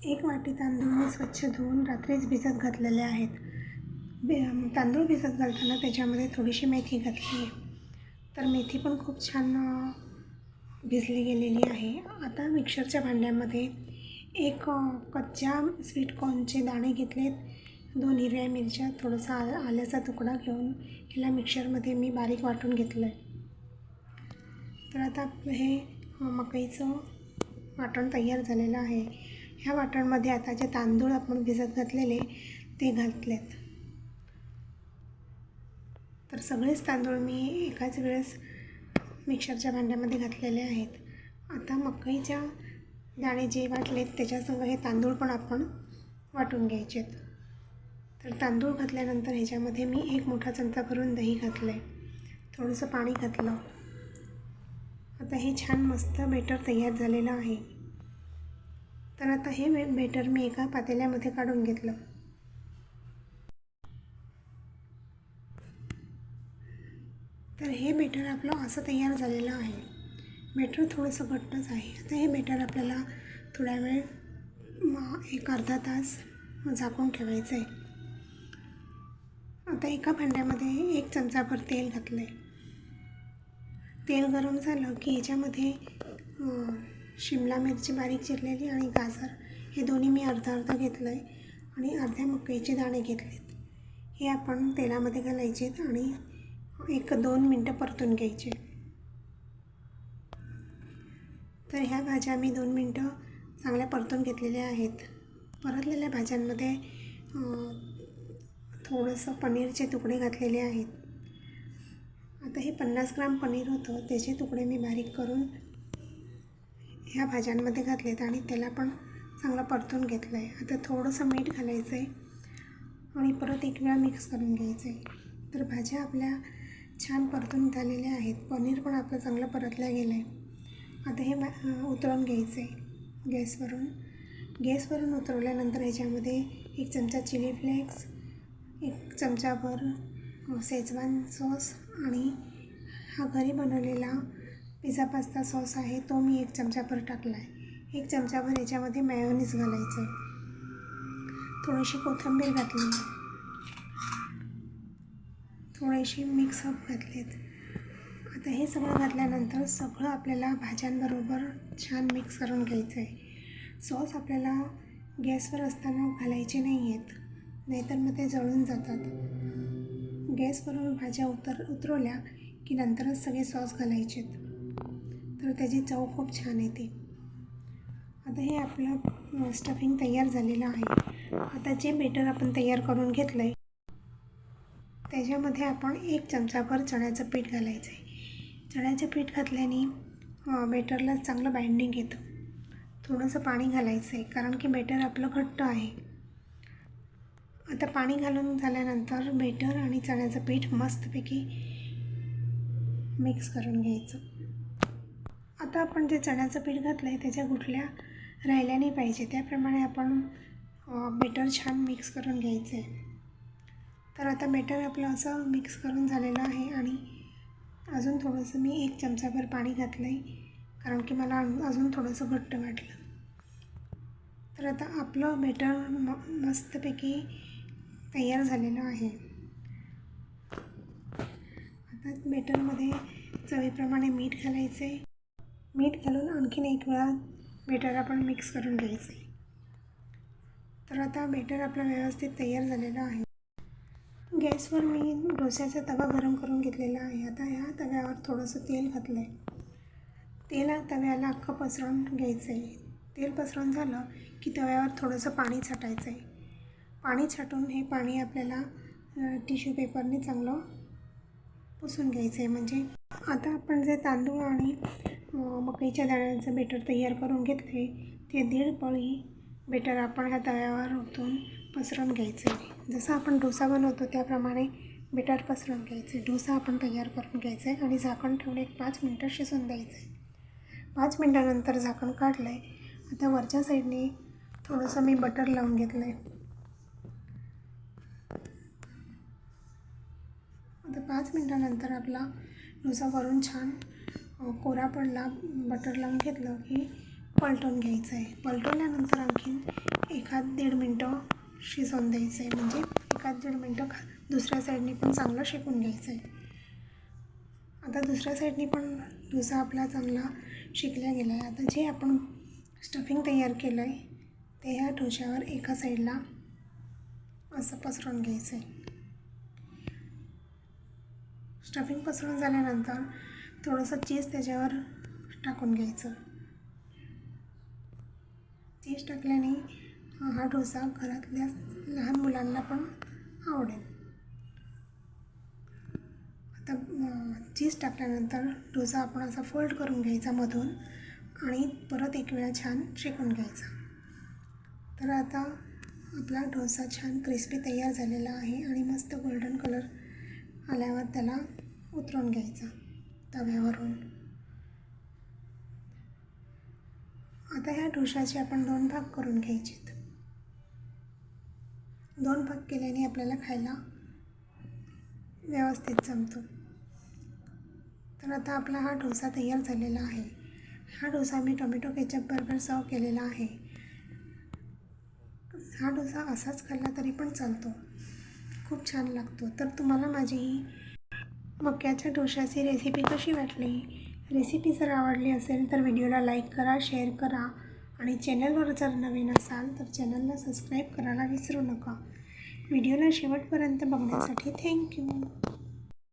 एक वाटी तांदूळ मी स्वच्छ धुवून रात्रीच भिजत घातलेले आहेत. बे तांदूळ भिजत घालताना त्याच्यामध्ये थोडीशी मेथी घातली आहे. तर मेथी पण खूप छान भिजली गेलेली आहे. आता मिक्सरच्या भांड्यामध्ये एक कच्च्या स्वीटकॉर्नचे दाणे घेतलेत. दोन हिरव्या मिरच्या थोडासा आ आल्याचा तुकडा घेऊन ह्याला मिक्सरमध्ये मी बारीक वाटून घेतलं आहे तर आता आपलं हे मकईचं वाटण तयार झालेलं आहे. ह्या वाटणमध्ये आता जे तांदूळ आपण भिजत घातलेले ते घातलेत. तर सगळेच तांदूळ मी एकाच वेळेस मिक्सरच्या भांड्यामध्ये घातलेले आहेत. आता मकईच्या दाणे जे वाटलेत त्याच्यासंग हे तांदूळ पण आपण वाटून घ्यायचेत. तर तांदूळ घातल्यानंतर ह्याच्यामध्ये मी एक मोठा चमचा भरून दही घातलं आहे थोडंसं पाणी घातलं. आता हे छान मस्त बेटर तयार झालेलं आहे. तर आता हे बेटर मी एका पातेल्यामध्ये काढून घेतलं. तर हे बेटर आपलं असं तयार झालेलं आहे. बेटर थोडंसं घट्टच आहे. आता हे बेटर आपल्याला थोड्या वेळ एक अर्धा तास झाकून ठेवायचं आहे. आता एका भांड्यामध्ये एक चमचाभर तेल घातलं आहे तेल गरम झालं की याच्यामध्ये शिमला मिरची बारीक चिरलेली आणि गाजर हे दोन्ही मी अर्धा अर्धा घेतलं आहे आणि अर्ध्या मकईचे दाणे घेतलेत. हे आपण तेलामध्ये घालायचेत आणि एक दोन मिनटं परतून घ्यायचे. तर ह्या भाज्या मी दोन मिनटं चांगल्या परतून घेतलेल्या आहेत. परतलेल्या भाज्यांमध्ये थोडंसं पनीरचे तुकडे घातलेले आहेत. आता हे पन्नास ग्राम पनीर होतं त्याचे तुकडे मी बारीक करून ह्या भाज्यांमध्ये घातलेत आणि त्याला पण चांगलं परतून घेतलं आहे आता थोडंसं मीठ घालायचं आहे आणि परत एक वेळा मिक्स करून घ्यायचं आहे तर भाज्या आपल्या छान परतून झालेल्या आहेत. पनीर पण आपलं चांगलं परतलं गेलं आहे आता हे उतरवून घ्यायचं आहे गॅसवरून. गॅसवरून उतरवल्यानंतर ह्याच्यामध्ये एक चमचा चिली फ्लेक्स एक चमचाभर सेजवान शेजवान सॉस आणि हा घरी बनवलेला पिझ्झा पास्ता सॉस आहे तो मी एक चमचाभर टाकला आहे एक चमचाभर याच्यामध्ये मॅयोनीज घालायचं थोडीशी कोथिंबीर घातली. थोडीशी मिक्सअप घातलेत. आता हे सगळं घातल्यानंतर सगळं आपल्याला भाज्यांबरोबर छान मिक्स करून घ्यायचं आहे सॉस आपल्याला गॅसवर असताना घालायचे नाही आहेत नाहीतर मग ते जळून जातात. गॅसवरून भाज्या उतर उतरवल्या की नंतरच सगळे सॉस घालायचेत. तर त्याची चव खूप छान येते आता हे आपलं स्टफिंग तयार झालेलं आहे. आता जे बेटर आपण तयार करून घेतलं आहे त्याच्यामध्ये आपण एक चमचाभर चण्याचं पीठ घालायचं आहे चण्याचं पीठ घातल्याने बेटरला चांगलं बाइंडिंग येतं. थोडंसं पाणी घालायचं आहे कारण की बेटर आपलं घट्ट आहे. आता पाणी घालून झाल्यानंतर बेटर आणि चण्याचं पीठ मस्तपैकी मिक्स करून घ्यायचं. आता आपण जे चण्याचं पीठ घातलं आहे त्याच्या गुठल्या राहिल्या नाही पाहिजे त्याप्रमाणे आपण बेटर छान मिक्स करून घ्यायचं आहे तर आता बेटर आपलं असं मिक्स करून झालेलं आहे आणि अजून थोडंसं मी एक चमचाभर पाणी घातलं आहे कारण की मला अजून थोडंसं घट्ट वाटलं. तर आता आपलं बेटर म मस्तपैकी तयार झालेलं आहे. आता बेटरमध्ये चवीप्रमाणे मीठ घालायचं आहे मीठ घालून आणखीन एक वेळा बेटर आपण मिक्स करून घ्यायचं. आहे तर आता बेटर आपलं व्यवस्थित तयार झालेलं आहे. गॅसवर मी डोस्याचा तवा गरम करून घेतलेला आहे. आता ह्या तव्यावर थोडंसं तेल घातलं आहे तेल तव्याला अख्खं पसरवून घ्यायचं आहे तेल पसरवून झालं की तव्यावर थोडंसं पाणी छाटायचं आहे पाणी छाटून हे पाणी आपल्याला टिश्यू पेपरने चांगलं पुसून घ्यायचं आहे म्हणजे आता आपण जे तांदूळ आणि मकईच्या दाण्याचं बेटर तयार करून घेतले ते दीड पळी बेटर आपण ह्या तव्यावर ओतून पसरवून घ्यायचं. आहे जसं आपण डोसा बनवतो त्याप्रमाणे बेटर पसरवून घ्यायचं. आहे डोसा आपण तयार करून घ्यायचा आहे आणि झाकण ठेवून एक पाच मिनटं शिजून द्यायचं. आहे पाच मिनटानंतर झाकण काढलं आहे आता वरच्या साईडने थोडंसं मी बटर लावून घेतलं आहे आता पाच मिनटानंतर आपला डोसा वरून छान कोरा पडला बटर लावून घेतलं की पलटून घ्यायचं आहे पलटवल्यानंतर आणखीन एखाद दीड मिनटं शिजवून द्यायचं आहे म्हणजे एखाद दीड मिनटं खा दुसऱ्या साईडने पण चांगलं शेकून घ्यायचं आहे आता दुसऱ्या साईडने पण डोसा आपला चांगला शिकला गेला आहे आता जे आपण स्टफिंग तयार केलं आहे ते ह्या डोश्यावर एका साईडला असं पसरवून घ्यायचं आहे स्टफिंग पसरून झाल्यानंतर थोडंसं चीज त्याच्यावर टाकून घ्यायचं. चीज टाकल्याने हा डोसा घरातल्या लहान मुलांना पण आवडेल. आता चीज टाकल्यानंतर डोसा आपण असा फोल्ड करून घ्यायचा मधून आणि परत एक वेळा छान शेकून घ्यायचा. तर आता आपला डोसा छान क्रिस्पी तयार झालेला आहे आणि मस्त गोल्डन कलर आल्यावर त्याला उतरून घ्यायचा. तव्यावरून. आता ह्या डोशाचे आपण दोन भाग करून घ्यायचेत. दोन भाग केल्याने आपल्याला खायला व्यवस्थित जमतो. तर आता आपला हा डोसा तयार झालेला आहे. हा डोसा मी टोमॅटो केचपबरोबर सर्व केलेला आहे. हा डोसा असाच खाल्ला तरी पण चालतो. खूप छान लागतो. तर तुम्हाला माझी ही मक्याच्या डोशाची रेसिपी कशी वाटली? रेसिपी जर आवडली असेल तर व्हिडिओला लाईक करा शेअर करा आणि चॅनलवर जर नवीन असाल तर चॅनलला सबस्क्राईब करायला विसरू नका. व्हिडिओला शेवटपर्यंत बघण्यासाठी थँक्यू